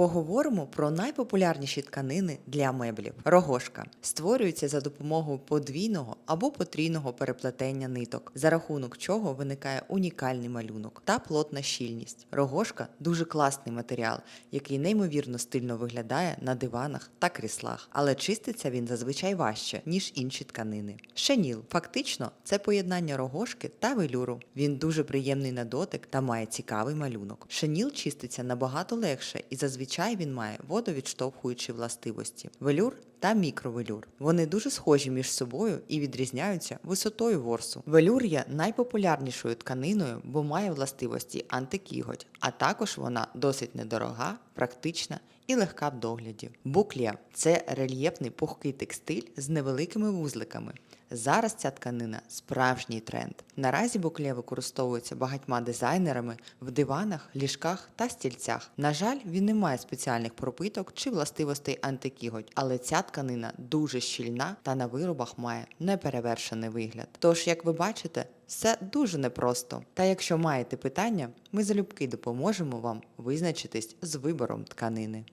Поговоримо про найпопулярніші тканини для меблів. Рогошка створюється за допомогою подвійного або потрійного переплетення ниток, за рахунок чого виникає унікальний малюнок та плотна щільність. Рогошка дуже класний матеріал, який неймовірно стильно виглядає на диванах та кріслах, але чиститься він зазвичай важче, ніж інші тканини. Шеніл фактично це поєднання рогошки та велюру. Він дуже приємний на дотик та має цікавий малюнок. Шеніл чиститься набагато легше і зазвичай він має водовідштовхуючі властивості. Велюр та мікровелюр. Вони дуже схожі між собою і відрізняються висотою ворсу. Велюр є найпопулярнішою тканиною, бо має властивості антикіготь, а також вона досить недорога, практична і легка в догляді. Буклія це рельєфний пухкий текстиль з невеликими вузликами. Зараз ця тканина справжній тренд. Наразі буклє використовується багатьма дизайнерами в диванах, ліжках та стільцях. На жаль, він не має спеціальних пропиток чи властивостей антикіготь, але ця тканина дуже щільна та на виробах має неперевершений вигляд. Тож, як ви бачите, все дуже непросто. Та якщо маєте питання, ми залюбки допоможемо вам визначитись з вибором тканини.